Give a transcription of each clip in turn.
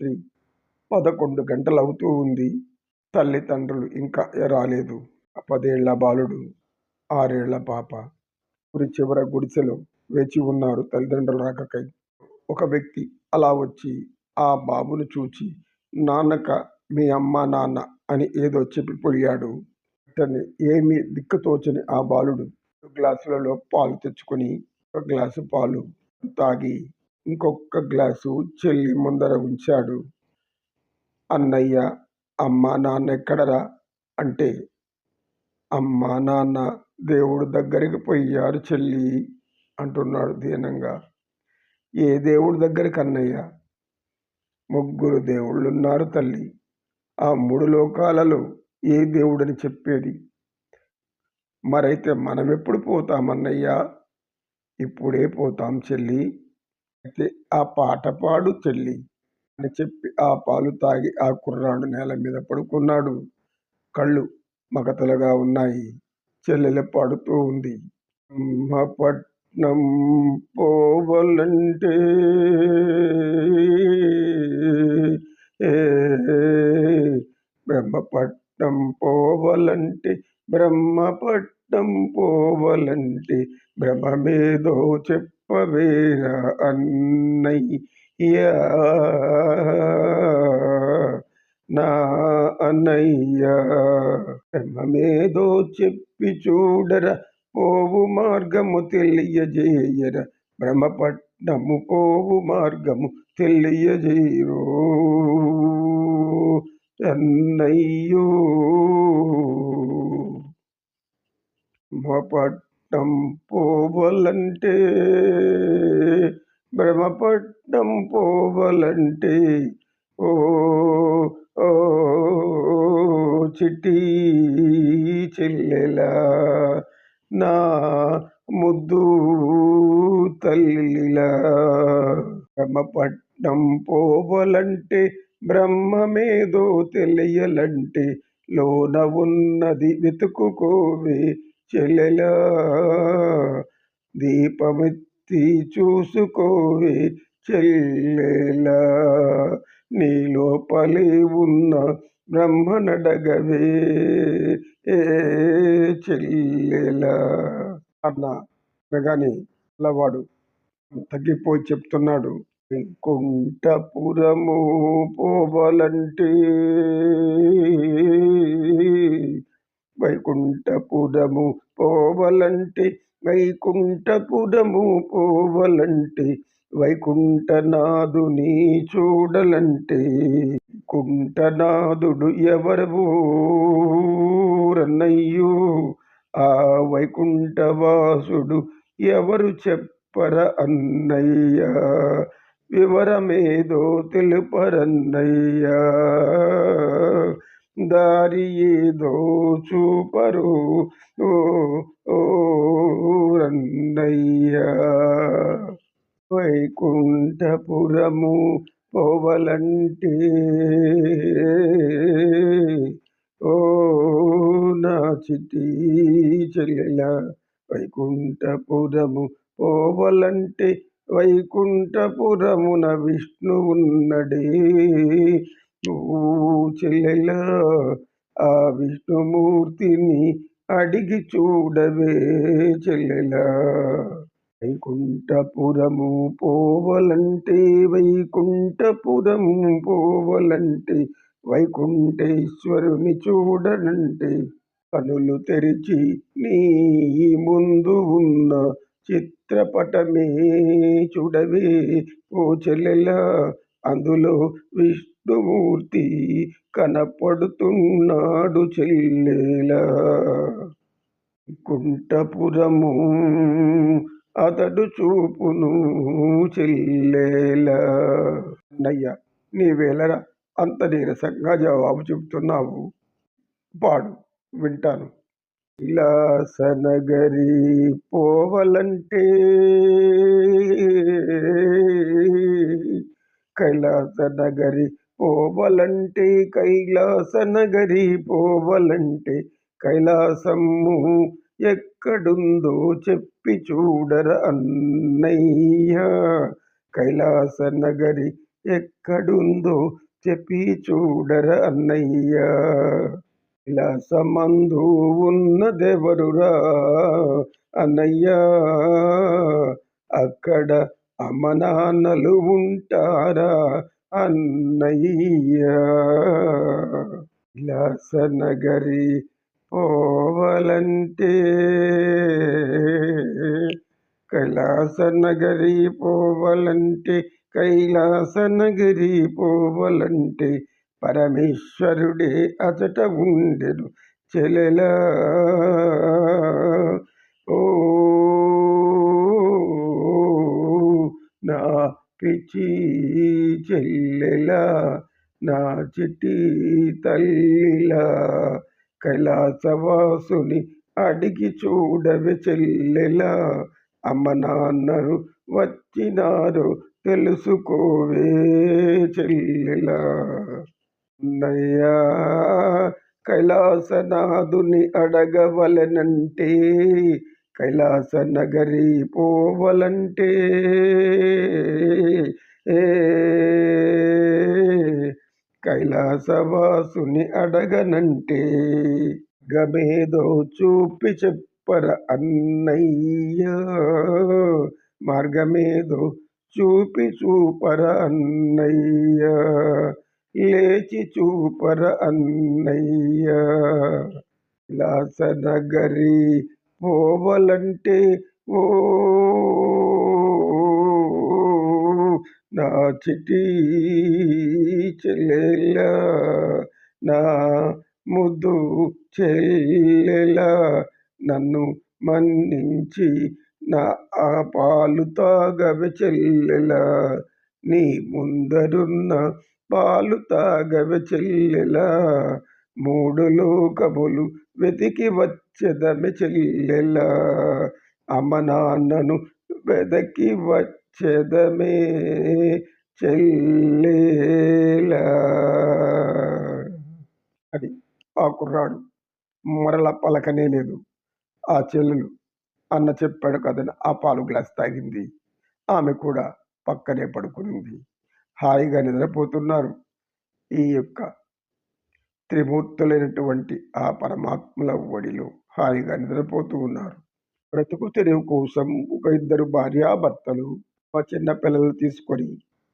రాత్రి పదకొండు గంటలవుతూ ఉంది. తల్లిదండ్రులు ఇంకా రాలేదు. పదేళ్ళ బాలుడు ఆరేళ్ళ పాప ఊరి చివర గుడిసెలో వేచి ఉన్నారు తల్లిదండ్రులు రాకకై. ఒక వ్యక్తి అలా వచ్చి ఆ బాబును చూచి నాన్నక మీ అమ్మ నాన్న అని ఏదో చెప్పిపోయాడు అతన్ని ఏమీ దిక్కుతోచని ఆ బాలుడు గ్లాసులలో పాలు తెచ్చుకొని ఒక గ్లాసు పాలు తాగి ఇంకొక గ్లాసు చెల్లి ముందర ఉంచాడు. అన్నయ్య అమ్మ నాన్న ఎక్కడరా? అంటే అమ్మ నాన్న దేవుడు దగ్గరికి పోయారు చెల్లి అంటున్నాడు దీనంగా. ఏ దేవుడి దగ్గరికి అన్నయ్య? ముగ్గురు దేవుళ్ళు ఉన్నారు తల్లి. ఆ మూడు లోకాలలో ఏ దేవుడని చెప్పేది? మరైతే మనం ఎప్పుడు పోతామన్నయ్యా? ఇప్పుడే పోతాం చెల్లి. అయితే ఆ పాట పాడు చెల్లి అని చెప్పి ఆ పాలు తాగి ఆ కుర్రాడు నేల మీద పడుకున్నాడు. కళ్ళు మగతలుగా ఉన్నాయి. చెల్లెలు పాడుతూ ఉంది. పట్నం పోవలంటే బ్రహ్మపట్నం పోవలంటే బ్రహ్మపట్నం పోవలంటే బ్రహ్మమేదో చెప్పవేరా అన్నయ్య. నా అన్నయ్య మేదో చెప్పి చూడర పోవు మార్గము తెలియజేయర. బ్రహ్మపట్నము పోవు మార్గము తెలియజేయరో. అన్నయ్యో. బ్రహ్మపట్నం పోవలంటే బ్రహ్మపట్నం పోవలంటే ఓ ఓ చెల్లెలా నా ముద్దు తల్లిలా. బ్రహ్మపట్నం పోవలంటే బ్రహ్మమేదో తెలియలంటే లోన ఉన్నది వెతుకుకోవే చెల్లెలా దీపమెత్తి చూసుకోవే చెల్లెలా. నీ లోపలే ఉన్న బ్రహ్మనడగవే ఏ చెల్లెలా. అన్న అనగానే అలవాడు తగ్గిపోయి చెప్తున్నాడు. కుంఠపురము పోవాలంటే వైకుంఠపురము పోవలంటే వైకుంఠపురము పోవలంటే వైకుంఠనాథుని చూడలంటే కుంఠనాథుడు ఎవరు రన్నయ్యో ఆ వైకుంఠవాసుడు ఎవరు చెప్పర అన్నయ్య? వివరమేదో తెలుపరన్నయ్యా? దారి ఏదో చూపరు. ఓ ఓ రన్నయ్యా వైకుంఠపురము పోవలంటే ఓ నా చిట్టి చెల్లెల. వైకుంఠపురము పోవలంటే వైకుంఠపురమున విష్ణు ఉన్నడే నువ్వు చెల్లెల ఆ విష్ణుమూర్తిని అడిగి చూడవే చెల్లెల. వైకుంఠపురము పోవలంటే వైకుంఠపురము పోవలంటే వైకుంఠేశ్వరుని చూడనంటే కనులు తెరిచి నీ ముందు ఉన్న చిత్రపటమే చూడవే ఓ చెల్లెల. అందులో విష్ణుమూర్తి కనపడుతున్నాడు చెల్లెలా. కుంఠపురము అతడు చూపును చెల్లెలా. నయ్యా నీవేలరా అంత నీరసంగా జవాబు చెబుతున్నావు? పాడు వింటాను. విలాసనగరి పోవలంటే కైలాసనగరి పోవలంటే కైలాసనగరి పోవలంటే కైలాసము ఎక్కడుందో చెప్పి చూడర అన్నయ్య. కైలాస నగరి ఎక్కడుందో చెప్పి చూడర అన్నయ్య. కైలాసమందు ఉన్నదెవరురా అన్నయ్య. అక్కడ అమ్మ నాన్నలు ఉంటారా అన్నయ్య విలాస నగరి పోవాలంటే కైలాస నగరి పోవాలంటే కైలాస నగరి పోవాలంటే పరమేశ్వరుడే అచట ఉండెను చెలెలా. ఓ నా పిచ్చి చెల్లెలా నా చిట్టి తల్లిలా. కైలాసవాసుని అడిగి చూడవే చెల్లెలా. అమ్మ నాన్నరు వచ్చినారు తెలుసుకోవే చెల్లెలా. నయ్యా కైలాసనాథుని అడగవలనంటే కైలాస నగరి పోవలంటే కైలాసవాసుని అడగనంటే గమేదో చూపి చెప్పర అన్నయ్య. మార్గమేదో చూపి చూపర అన్నయ్య. లేచి చూపర అన్నయ్య. కైలాస నగరి పోవాలంటే ఓ నా చిటి చెల్లెల నా ముద్దు చెల్లెల నన్ను మన్నించి నా ఆ పాలు తాగవి చెల్లెల నీ ముందరున్న పాలు తాగవి చెల్లెల మూడు లోకములు వెతికి వచ్చెదమె చెల్లెల. అమ్మ నాన్నను వెదకి వచ్చెదమే చెల్లెల. అది ఆ కుర్రాడు మరల పలకనే లేదు. ఆ చెల్లెలు అన్న చెప్పాడు కదని ఆ పాలు గ్లాస్ తాగింది. ఆమె కూడా పక్కనే పడుకునింది. హాయిగా నిద్రపోతున్నారు. ఈ యొక్క త్రిమూర్తులైనటువంటి ఆ పరమాత్మల ఒడిలో హాయిగా నిద్రపోతూ ఉన్నారు. బ్రతుకు తెరువు కోసం ఒక ఇద్దరు భార్యాభర్తలు మా చిన్న పిల్లలు తీసుకొని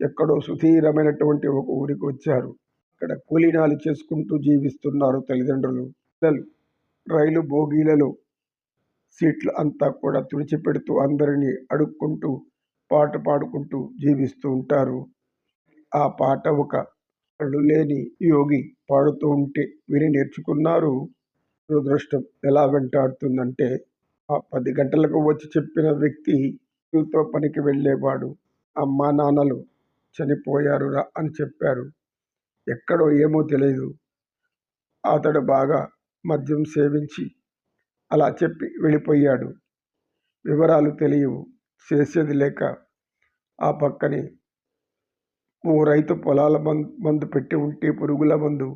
ఎక్కడో సుధీరమైనటువంటి ఒక ఊరికి వచ్చారు. అక్కడ కూలీనాలు చేసుకుంటూ జీవిస్తున్నారు తల్లిదండ్రులు. పిల్లలు రైలు బోగీలలో సీట్లు అంతా కూడా తుడిచిపెడుతూ అందరినీ అడుక్కుంటూ పాట పాడుకుంటూ జీవిస్తూ ఉంటారు. ఆ పాట ఒక కళ్ళు లేని యోగి పాడుతూ ఉంటే విని నేర్చుకున్నారు. దురదృష్టం ఎలా వెంటాడుతుందంటే ఆ పది గంటలకు వచ్చి చెప్పిన వ్యక్తి తో పనికి వెళ్ళేవాడు. అమ్మా నాన్నలు చనిపోయారురా అని చెప్పారు. ఎక్కడో ఏమో తెలియదు అతడు బాగా మద్యం సేవించి అలా చెప్పి వెళ్ళిపోయాడు. వివరాలు తెలియవు. చేసేది లేక ఆ పక్కనే ఓ రైతు పొలాల మందు మందు పెట్టి ఉంటే పురుగుల మందు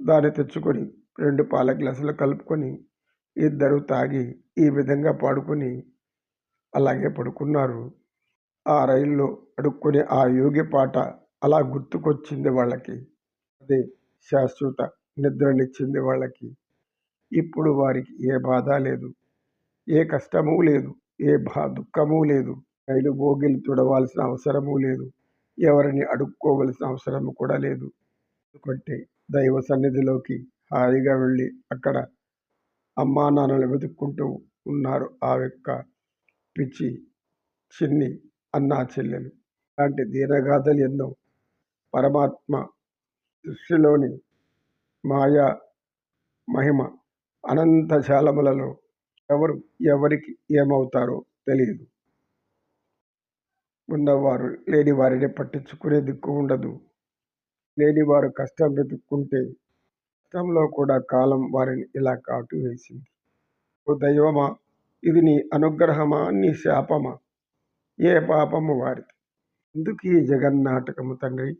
దాన్ని తెచ్చుకొని రెండు పాల గ్లాసులు కలుపుకొని ఇద్దరు తాగి ఈ విధంగా పాడుకొని అలాగే పడుకున్నారు. ఆ రైల్లో అడుక్కునే ఆ యోగి పాట అలా గుర్తుకొచ్చింది వాళ్ళకి. అదే శాశ్వత నిద్రనిచ్చింది వాళ్ళకి. ఇప్పుడు వారికి ఏ బాధ లేదు. ఏ కష్టము లేదు. ఏ బా దుఃఖము లేదు. రైలు బోగిలు తుడవాల్సిన అవసరము లేదు. ఎవరిని అడుక్కోవలసిన అవసరము కూడా లేదు. ఎందుకంటే దైవ సన్నిధిలోకి హాయిగా వెళ్ళి అక్కడ అమ్మా నాన్నలు వెతుక్కుంటూ ఉన్నారు. ఆ యొక్క పిచ్చి చిన్ని అన్నా చెల్లెలు. అలాంటి దీనగాథలు ఎన్నో పరమాత్మ సృష్టిలోని మాయా మహిమ అనంత జాలములలో ఎవరు ఎవరికి ఏమవుతారో తెలియదు. ఉన్నవారు లేని వారిని పట్టించుకునే దిక్కు ఉండదు. లేనివారు కష్టం వెతుక్కుంటే కష్టంలో కూడా కాలం వారిని ఇలా కాటు వేసింది. ఓ దైవమా ఇది నీ అనుగ్రహమా నీ శాపమా? ఏ పాపము వారిది? ఎందుకు ఈ జగన్నాటకము తండ్రి?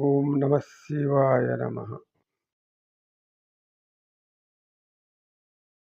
ఓం నమ శివాయ నమ.